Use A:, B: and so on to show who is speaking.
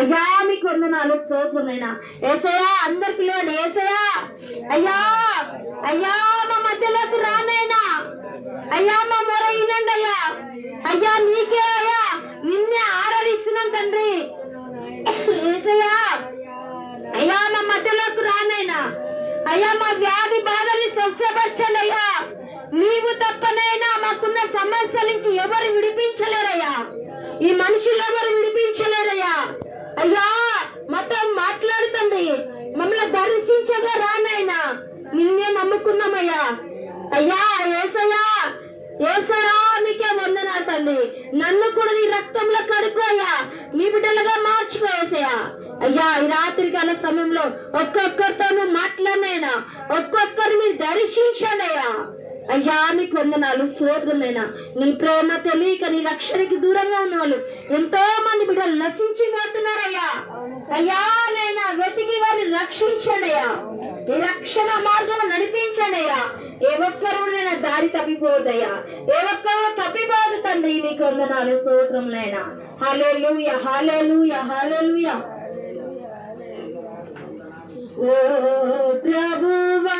A: అయ్యా మీకు వందనాలు స్తోత్రమైనా? ఏసయ్యా అందరు పిల్లవాడు ఏసయ్యా అయ్యా అయ్యా మా మధ్యలోకి రానైనా. అయ్యా మా మొర వినండి అయ్యా. అయ్యా నీకే అయ్యా నిన్నే ఆరాధిస్తున్నాం తండ్రి. ఏసయ్యా అయ్యా మా మధ్యలోకి రానైనా. అయ్యా మా వ్యాధి అయ్యా ఏసయ్యా ఏసయ్యా నీకే వందనా తండ్రి నన్ను కూడా నీ రక్తంలో కడుక్కో అయ్యా. నీ బిడ్డలుగా మార్చుకో ఏసయ్యా. అయ్యా ఈ రాత్రి కాల సమయంలో ఒక్కొక్కరితోనూ మాట్లాడినైనా ఒక్కొక్కరు మీరు దర్శించండి అయ్యా అయ్యా నీకు వందనాలు స్తోత్రమైనా నీ ప్రేమ తెలియక నీ రక్షణకి దూరంగా ఉన్న వాళ్ళు ఎంతో మంది బిడ్డలు నశించి పోతున్నారయ్యా అయ్యా నైనా వెతికి వారిని రక్షించండి అయ్యా ఈ రక్షణ మార్గం ఏ ఒక్కరు దారి తప్పిపోదయ్యా? ఏ ఒక్కరు తప్పిపోదు తండ్రి నీకు వందనాలు స్తోత్రం హలెలుయ హలెలుయ హలెలుయ ఓ ప్రభువా.